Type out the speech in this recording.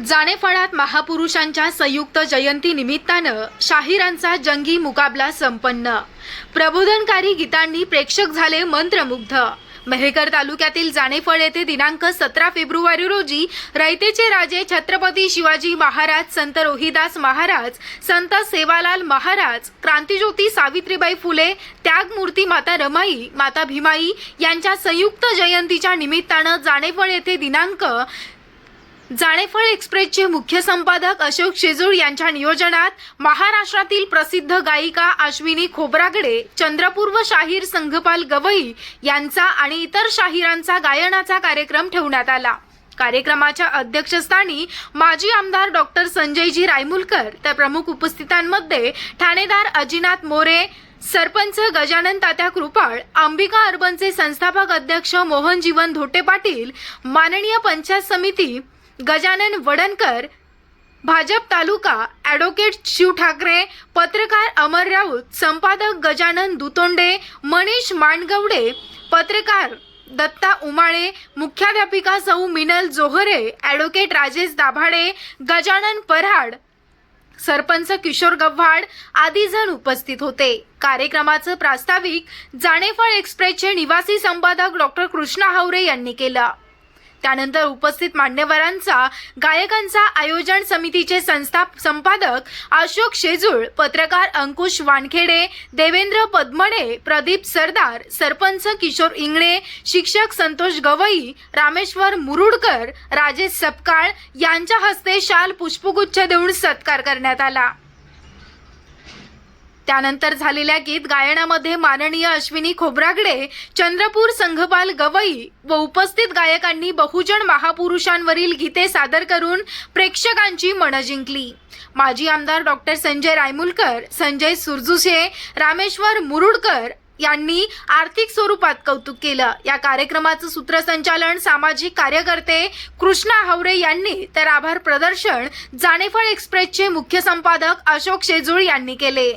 जाणेफळात महापुरुषांच्या संयुक्त जयंती निमित्तानं शाहिरांचा जंगी मुकाबला संपन्न. प्रबोधनकारी गीतांनी प्रेक्षक झाले मंत्रमुग्ध. मेहकर तालुक्यातील जाणेफळ येथे दिनांक सतरा फेब्रुवारी रोजी रयतेचे राजे छत्रपती शिवाजी महाराज संत रोहिदास महाराज संत सेवालाल महाराज क्रांतिज्योती सावित्रीबाई फुले त्यागमूर्ती माता रमाई माता भीमाई यांच्या संयुक्त जयंतीच्या निमित्तानं जाणेफळ येथे दिनांक जाणेफळ एक्सप्रेसचे मुख्य संपादक अशोक शेजूळ यांच्या नियोजनात महाराष्ट्रातील प्रसिद्ध गायिका अश्विनी खोब्रागडे चंद्रपूर व शाहीर संघपाल गवई यांचा आणि इतर शाहिरांचा गायनाचा कार्यक्रम ठेवण्यात आला. कार्यक्रमाच्या अध्यक्षस्थानी माजी आमदार डॉक्टर संजयजी रायमुलकर तर प्रमुख उपस्थितांमध्ये ठाणेदार अजिनाथ मोरे सरपंच गजानन तात्या कृपाळ अंबिका अर्बनचे संस्थापक अध्यक्ष मोहन जीवन धोटे पाटील माननीय पंचायत समिती गजानन वडणकर भाजप तालुका ॲडव्होकेट शिव ठाकरे पत्रकार अमर राऊत संपादक गजानन दुतोंडे मनीष मांडगवडे पत्रकार दत्ता उमाळे मुख्याध्यापिका सौ मिनल जोहरे ॲडव्होकेट राजेश दाभाडे गजानन पराड सरपंच किशोर गव्हाड आदी जण उपस्थित होते. कार्यक्रमाचं प्रास्ताविक जाणेफळ एक्सप्रेसचे निवासी संपादक डॉक्टर कृष्णा हावरे यांनी केलं. त्यानंतर उपस्थित मान्यवरांचा गायकांचा आयोजन समितीचे संस्था संपादक अशोक शेजूळ पत्रकार अंकुश वानखेडे देवेंद्र पद्मणे प्रदीप सरदार सरपंच किशोर इंगळे शिक्षक संतोष गवई रामेश्वर मुरुडकर राजेश सपकाळ यांच्या हस्ते शाल पुष्पगुच्छ देऊन सत्कार करण्यात आला. त्यानंतर झालेल्या गीत गायनामध्ये माननीय अश्विनी खोब्रागडे चंद्रपूर संघपाल गवई व उपस्थित गायकांनी बहुजन महापुरुषांवरील गीते सादर करून प्रेक्षकांची मनं जिंकली. माजी आमदार डॉक्टर संजय रायमुलकर संजय सुरजुसे रामेश्वर मुरुडकर यांनी आर्थिक स्वरूपात कौतुक केलं. या कार्यक्रमाचं सूत्रसंचालन सामाजिक कार्यकर्ते कृष्णा हावरे यांनी तर आभार प्रदर्शन जाणेफळ एक्सप्रेसचे मुख्य संपादक अशोक शेजूळ यांनी केले.